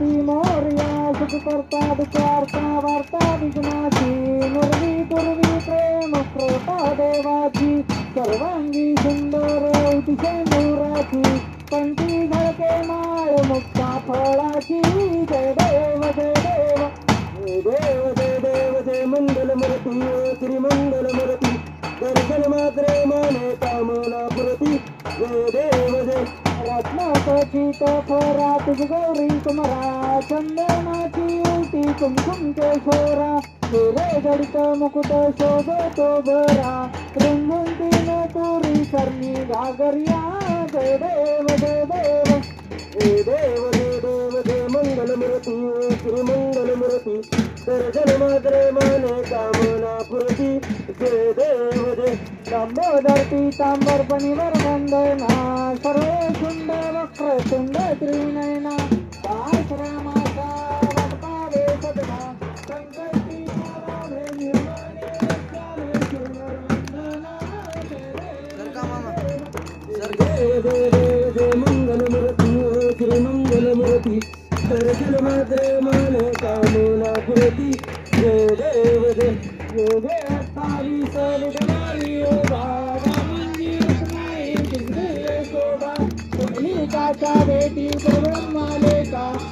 मंगल मूर्ती मोर्या सुख करता विचारता वार्ता विघ्नाची. मुरली पूर्वी प्रेम श्रोता देवाची. सर्वांगी सुंदर तिचे मोराची. कंठी झळके माळ मुक्ता फळाची. जय देव जय देव. देव जय देव जय मंगल मूर्ती श्री मंगल दर्शन मात्रे माने रत्नाची तुझ गौरी कुमरा चंदनाची उलटी कुमकुम केशोरा हिरे जडित मुकुट शोभतो बरा रंगून तीन तुरी करणी घागरिया जय देव जय देव हे देव जय देव जय मंगल मूर्ती श्री मंगल मूर्ती दर्शन मात्रे माने कामना पुरती जय देव जय दामोदर लंबोदर पीतांबर पणीवर वंदना सर्व सुंदर वक्र त्रिनयना आश्रमाचा वटपावे सदना संकल्पी राधे निर्माणे देव देव मंगल मूर्ती श्री मंगल. मूर्ती माने कामना पुरती देव पुंडलिकाच्या भेटी करून मालेका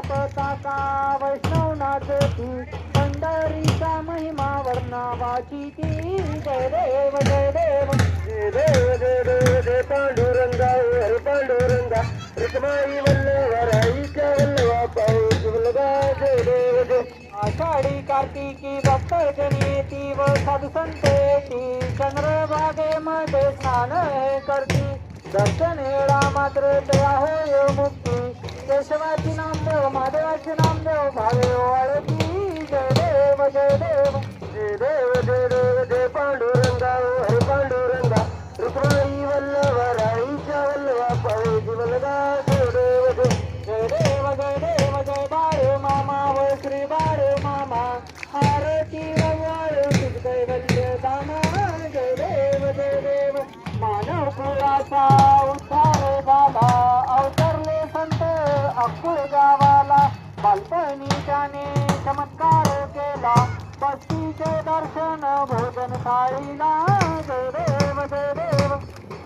दिंड्या पताका वैष्णव नाचती पंढरीचा महिमा वर्णावाची ती जय देव जय देव. जय देव जय देव जय पांडुरंगा हरी पांडुरंगा. रुक्माई वल्लभ राईच्या वल्लभा पाऊस मुलगा जय देव जय. आषाढी कार्तिकी भक्तजनी येती व साधू संत येती चंद्रभागेमध्ये स्नान हे करती. दर्शन हेळा मात्र दया होय मुक्ती. केशवाची नामदेव माधवाची नामदेव भावे वाळती जय देव जय देव जय देव जय देव जय पांडुरंगा हरे पांडुरंगा. रुक्माई वल्लभ राईच्या वल्लभा पाऊस मुलगा देव देव जय. जय देव जय देव जय बाळ मामा व श्री बाळ मामा. आरती वाळ कैवल्य दामा जय देव जय देव मानव कुळाचा उद्धार बाबा अवतरले संत अकुळ गावा बालपणी त्याने चमत्कार केला. बस्तीचे दर्शन भोजन थाळीला जय देव जय देव.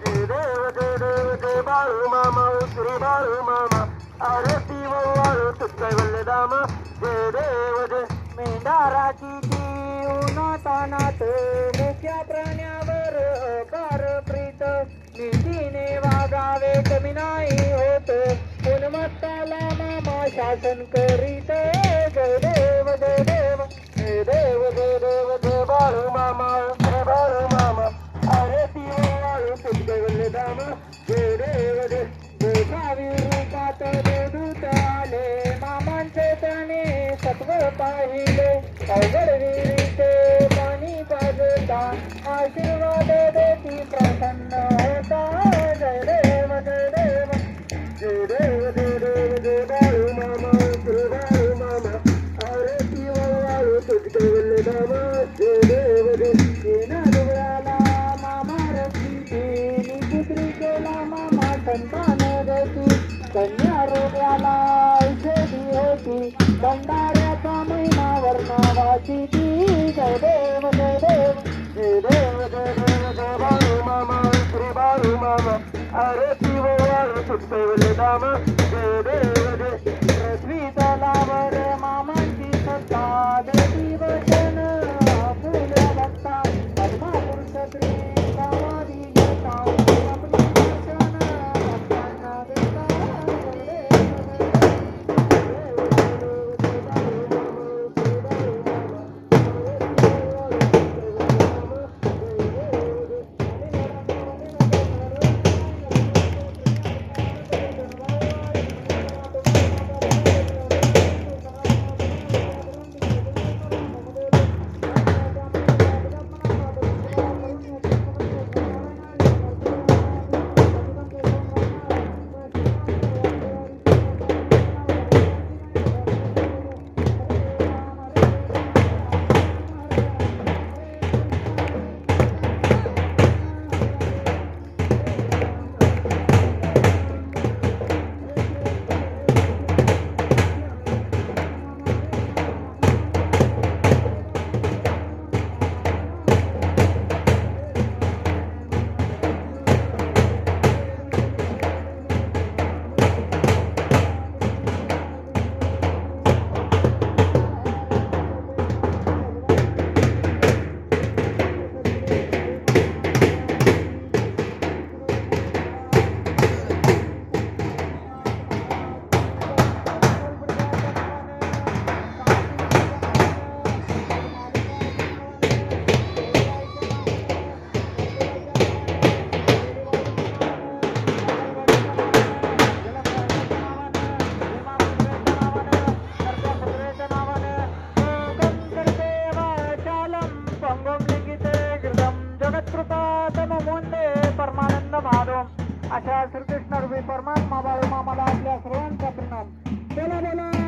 जय देव जय देव जय बाळू मामा श्री बाळू मामा. आरती वाळू कैवल्य दामा जय देव जय. मेंढाराची ती तानात मुख्या प्राण्यावर अकार प्रीत. नीतीने वागावे कमी नाही होत. उन्मत्ताला शासन करीत जय देव जय देव जय देव जय देव जय बाळू मामा जय बाळू मामा. आरती वाळू कैवल्य दामा जय देव जय जय भावी रूपात देवदूत आले. मामांचे त्याने सत्व पाहिले अवघड विहिरीचे पाणी पाजता. आशीर्वाद देती प्रसन्न होता. जय देव जय देव जय देव जय देव कन्या रोग्याला औषधी होती. भंडाऱ्याचा महिना वर्णावाची ती. जय देव जय देव. जय देव जय देव जय बाळू मामा श्री बाळू मामा. दामा जय देव pada 16 seruan ke-6. Bola bola